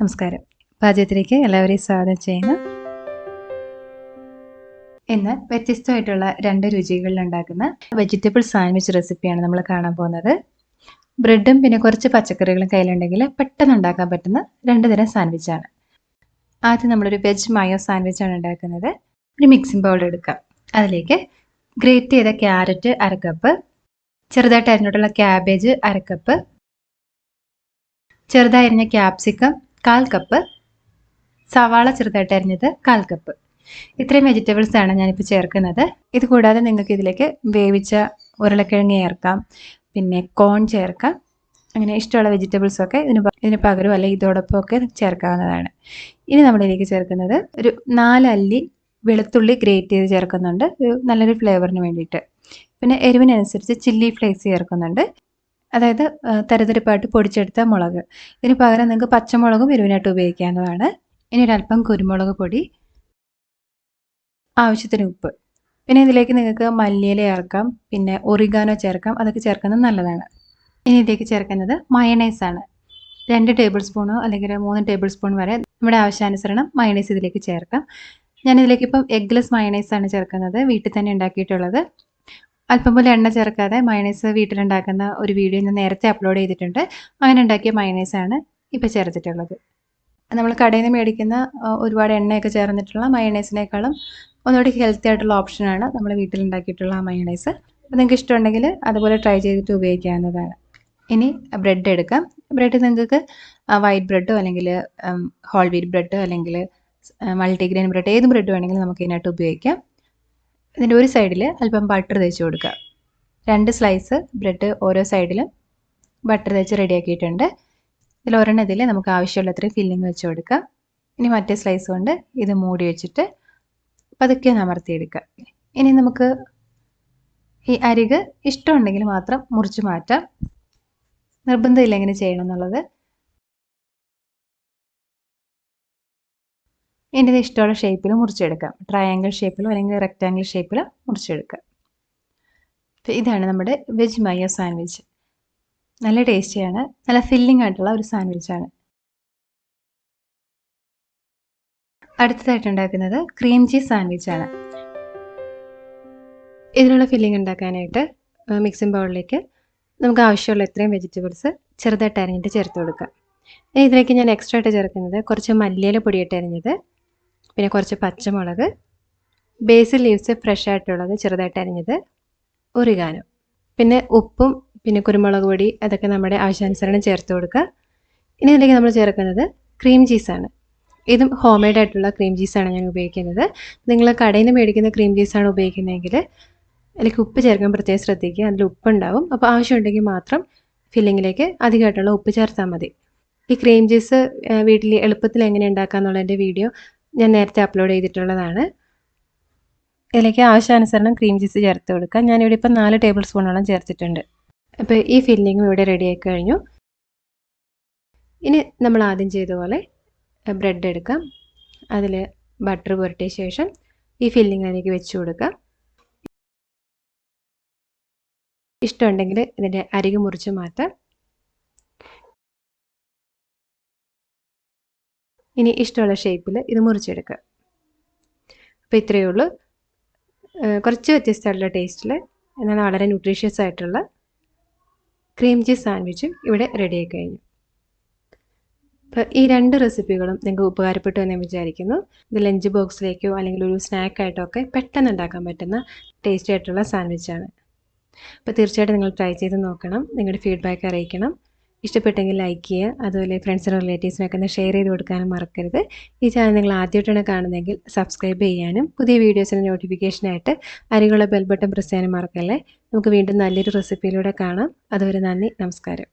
നമസ്കാരം. പാചകത്തിലേക്ക് എല്ലാവരെയും സ്വാഗതം ചെയ്യുന്നു. ഇന്ന് വ്യത്യസ്തമായിട്ടുള്ള രണ്ട് രുചികളിൽ ഉണ്ടാക്കുന്ന വെജിറ്റബിൾ സാൻഡ്വിച്ച് റെസിപ്പിയാണ് നമ്മൾ കാണാൻ പോകുന്നത്. ബ്രെഡും പിന്നെ കുറച്ച് പച്ചക്കറികളും കയ്യിലുണ്ടെങ്കിൽ പെട്ടെന്ന് ഉണ്ടാക്കാൻ പറ്റുന്ന രണ്ട് തരം സാൻഡ്വിച്ചാണ് ആദ്യം നമ്മളൊരു വെജ് മയോ സാൻഡ്വിച്ചാണ് ഉണ്ടാക്കുന്നത്. ഒരു മിക്സിംഗ് ബൗൾ എടുക്കാം. അതിലേക്ക് ഗ്രേറ്റ് ചെയ്ത ക്യാരറ്റ് അര കപ്പ് ചെറുതായിട്ട് അരിഞ്ഞിട്ടുള്ള ക്യാബേജ് അര കപ്പ് ചെറുതായി അരിഞ്ഞ ക്യാപ്സിക്കം കാൽ കപ്പ് സവാള ചെറുതായിട്ട് അരിഞ്ഞത് കാൽ കപ്പ് ഇത്രയും വെജിറ്റബിൾസ് ആണ് ഞാനിപ്പോൾ ചേർക്കുന്നത്. ഇത് കൂടാതെ നിങ്ങൾക്ക് ഇതിലേക്ക് വേവിച്ച ഉരുളക്കിഴങ്ങ് ചേർക്കാം. പിന്നെ കോൺ ചേർക്കാം. അങ്ങനെ ഇഷ്ടമുള്ള വെജിറ്റബിൾസ് ഒക്കെ ഇതിന് ഇതിന് പകരം അല്ലെങ്കിൽ ഇതോടൊപ്പം ഒക്കെ ചേർക്കാവുന്നതാണ്. ഇനി നമ്മളിതിലേക്ക് ചേർക്കുന്നത് ഒരു നാലല്ലി വെളുത്തുള്ളി ഗ്രേറ്റ് ചെയ്ത് ചേർക്കുന്നുണ്ട്. ഒരു നല്ലൊരു ഫ്ലേവറിന് വേണ്ടിയിട്ട്. പിന്നെ എരിവിനനുസരിച്ച് ചില്ലി ഫ്ലേക്സ് ചേർക്കുന്നുണ്ട്. അതായത് ആ, പൊടിച്ചെടുത്ത മുളക്. ഇതിന് പകരം നിങ്ങൾക്ക് പച്ചമുളകും എരിവിനായിട്ട് ഉപയോഗിക്കാവുന്നതാണ്. ഇനി ഒരല്പം കുരുമുളക് പൊടി ആവശ്യത്തിന് ഉപ്പ്. പിന്നെ ഇതിലേക്ക് നിങ്ങൾക്ക് മല്ലിയില ചേർക്കാം പിന്നെ ഒറിഗാനോ ചേർക്കാം അതൊക്കെ ചേർക്കുന്നത് നല്ലതാണ്. ഇനി ഇതിലേക്ക് ചേർക്കുന്നത് മയണൈസ് ആണ്. രണ്ട് ടേബിൾ സ്പൂണോ അല്ലെങ്കിൽ മൂന്ന് ടേബിൾ സ്പൂൺ വരെ നമ്മുടെ ആവശ്യാനുസരണം മയണൈസ് ഇതിലേക്ക് ചേർക്കാം. ഞാനിതിലേക്ക് ഇപ്പം എഗ്ലെസ് മയണൈസ് ആണ് ചേർക്കുന്നത്. വീട്ടിൽ തന്നെ ഉണ്ടാക്കിയിട്ടുള്ളത്. അല്പം പോലെ എണ്ണ ചേർക്കാതെ മയണൈസ് വീട്ടിലുണ്ടാക്കുന്ന ഒരു വീഡിയോ ഞാൻ നേരത്തെ അപ്ലോഡ് ചെയ്തിട്ടുണ്ട്. അങ്ങനെ ഉണ്ടാക്കിയ മയണൈസാണ് ഇപ്പോൾ ചേർത്തിട്ടുള്ളത്. നമ്മൾ കടയിൽ നിന്ന് മേടിക്കുന്ന ഒരുപാട് എണ്ണയൊക്കെ ചേർന്നിട്ടുള്ള മയണൈസിനേക്കാളും ഒന്നുകൂടി ഹെൽത്തി ആയിട്ടുള്ള ഓപ്ഷനാണ് നമ്മൾ വീട്ടിലുണ്ടാക്കിയിട്ടുള്ള ആ മയണൈസ് അപ്പോൾ നിങ്ങൾക്ക് ഇഷ്ടമുണ്ടെങ്കിൽ അതുപോലെ ട്രൈ ചെയ്തിട്ട് ഉപയോഗിക്കാവുന്നതാണ്. ഇനി ബ്രെഡ് എടുക്കാം. ബ്രെഡ് നിങ്ങൾക്ക് വൈറ്റ് ബ്രെഡോ അല്ലെങ്കിൽ ഹോൾ വീറ്റ് ബ്രെഡ് അല്ലെങ്കിൽ മൾട്ടിഗ്രെയിൻ ബ്രെഡ് ഏത് ബ്രെഡ് വേണമെങ്കിലും നമുക്ക് ഇതിനായിട്ട് ഉപയോഗിക്കാം. ഇതിന്റെ ഒരു സൈഡിൽ അല്പം ബട്ടർ തേച്ച് കൊടുക്കുക. രണ്ട് സ്ലൈസ് ബ്രെഡ് ഓരോ സൈഡിലും ബട്ടർ തേച്ച് റെഡിയാക്കിയിട്ടുണ്ട് ഇതിൽ ഒരെണ്ണത്തിൽ നമുക്ക് ആവശ്യമുള്ള അത്രയും ഫില്ലിങ് വെച്ച് കൊടുക്കാം ഇനി മറ്റേ സ്ലൈസ് കൊണ്ട് ഇത് മൂടി വെച്ചിട്ട് പതുക്കെ അമർത്തിയെടുക്കുക ഇനി നമുക്ക് ഈ അരിക് ഇഷ്ടമുണ്ടെങ്കിൽ മാത്രം മുറിച്ച് മാറ്റാം. നിർബന്ധമില്ല എങ്ങനെ ചെയ്യണം എന്നുള്ളത്. ഇത് ഇഷ്ടമുള്ള ഷേപ്പിൽ മുറിച്ചെടുക്കാം. ട്രയാങ്കിൾ ഷേപ്പിലോ അല്ലെങ്കിൽ റെക്റ്റാങ്കിൾ ഷേപ്പിലോ മുറിച്ചെടുക്കാം. ഇതാണ് നമ്മുടെ വെജ് മയോ സാൻഡ്വിച്ച് നല്ല ടേസ്റ്റിയാണ് നല്ല ഫില്ലിംഗ് ആയിട്ടുള്ള ഒരു സാൻഡ്വിച്ചാണ് അടുത്തതായിട്ട് ഉണ്ടാക്കുന്നത് ക്രീം ചീസ് സാൻഡ്വിച്ചാണ് ഇതിനുള്ള ഫില്ലിംഗ് ഉണ്ടാക്കാനായിട്ട് മിക്സിംഗ് ബൗളിലേക്ക് നമുക്ക് ആവശ്യമുള്ള ഇത്രയും വെജിറ്റബിൾസ് ചെറുതായിട്ട് അരിഞ്ഞിട്ട് ചേർത്ത് കൊടുക്കാം. ഇതിലേക്ക് ഞാൻ എക്സ്ട്രാ ആയിട്ട് ചേർക്കുന്നത് കുറച്ച് മല്ലിയില പൊടിയിട്ട് അരിഞ്ഞത് പിന്നെ കുറച്ച് പച്ചമുളക് ബേസിൽ ലീവ്സ് ഫ്രഷ് ആയിട്ടുള്ളത് ചെറുതായിട്ട് അരിഞ്ഞത് ഒറിഗാനോ. പിന്നെ ഉപ്പും പിന്നെ കുരുമുളക് പൊടി അതൊക്കെ നമ്മുടെ ആവശ്യാനുസരണം ചേർത്ത് കൊടുക്കുക. ഇനി ഇതിലേക്ക് നമ്മൾ ചേർക്കുന്നത് ക്രീം ചീസാണ് ഇതും ഹോം മെയ്ഡ് ആയിട്ടുള്ള ക്രീം ചീസാണ് ഞാൻ ഉപയോഗിക്കുന്നത്. നിങ്ങൾ കടയിൽ നിന്ന് മേടിക്കുന്ന ക്രീം ചീസാണ് ഉപയോഗിക്കുന്നതെങ്കിൽ അതിലേക്ക് ഉപ്പ് ചേർക്കാൻ പ്രത്യേകം ശ്രദ്ധിക്കുക. അതിൽ ഉപ്പുണ്ടാവും. അപ്പോൾ ആവശ്യമുണ്ടെങ്കിൽ മാത്രം ഫില്ലിങ്ങിലേക്ക് അധികമായിട്ടുള്ള ഉപ്പ് ചേർത്താൽ മതി. ഈ ക്രീം ചീസ് വീട്ടിൽ എളുപ്പത്തിൽ എങ്ങനെ ഉണ്ടാക്കാമെന്നുള്ളതിന്റെ വീഡിയോ ഞാൻ നേരത്തെ അപ്ലോഡ് ചെയ്തിട്ടുള്ളതാണ്. ഇതിലേക്ക് ആവശ്യാനുസരണം ക്രീം ചീസ് ചേർത്ത് കൊടുക്കുക ഞാനിവിടെ ഇപ്പം നാല് ടേബിൾ സ്പൂണോളം ചേർത്തിട്ടുണ്ട്. അപ്പോൾ ഈ ഫില്ലിങ്ങും ഇവിടെ റെഡി ആയി കഴിഞ്ഞു. ഇനി നമ്മൾ ആദ്യം ചെയ്ത പോലെ ബ്രെഡ് എടുക്കാം. അതിൽ ബട്ടർ പുരട്ടിയ ശേഷം ഈ ഫില്ലിംഗ് അതിലേക്ക് വെച്ച് കൊടുക്കുക ഇഷ്ടമുണ്ടെങ്കിൽ ഇതിന്റെ അരികു മുറിച്ച് മാറ്റാം. ഇനി ഇഷ്ടമുള്ള ഷേപ്പിൽ ഇത് മുറിച്ചെടുക്കുക. അപ്പോൾ ഇത്രയേ ഉള്ളൂ. കുറച്ച് വ്യത്യസ്തമായിട്ടുള്ള ടേസ്റ്റിൽ എന്നാൽ വളരെ ന്യൂട്രീഷ്യസ് ആയിട്ടുള്ള ക്രീം ചീസ് സാൻഡ്വിച്ചും ഇവിടെ റെഡിയായി കഴിഞ്ഞു. അപ്പോൾ ഈ രണ്ട് റെസിപ്പികളും നിങ്ങൾക്ക് ഉപകാരപ്പെട്ടു എന്ന് വിചാരിക്കുന്നു. ഇത് ലഞ്ച് ബോക്സിലേക്കോ അല്ലെങ്കിൽ ഒരു സ്നാക്കായിട്ടോ ഒക്കെ പെട്ടെന്ന് ഉണ്ടാക്കാൻ പറ്റുന്ന ടേസ്റ്റി ആയിട്ടുള്ള സാൻഡ്വിച്ചാണ് അപ്പോൾ തീർച്ചയായിട്ടും നിങ്ങൾ ട്രൈ ചെയ്ത് നോക്കണം. നിങ്ങളുടെ ഫീഡ്ബാക്ക് അറിയിക്കണം. ഇഷ്ടപ്പെട്ടെങ്കിൽ ലൈക്ക് ചെയ്യുക. അതുപോലെ ഫ്രണ്ട്സിനും റിലേറ്റീവ്സിനൊക്കെ ഒന്ന് ഷെയർ ചെയ്ത് കൊടുക്കാനും മറക്കരുത്. ഈ ചാനൽ നിങ്ങൾ ആദ്യമായിട്ടാണ് കാണുന്നതെങ്കിൽ സബ്സ്ക്രൈബ് ചെയ്യാനും പുതിയ വീഡിയോസിന് നോട്ടിഫിക്കേഷനായിട്ട് അരികുള്ള ബെൽ ബട്ടൺ പ്രസ് ചെയ്യാനും മറക്കല്ലേ. നമുക്ക് വീണ്ടും നല്ലൊരു റെസിപ്പിയിലൂടെ കാണാം. അതുവരെ നന്ദി നമസ്കാരം.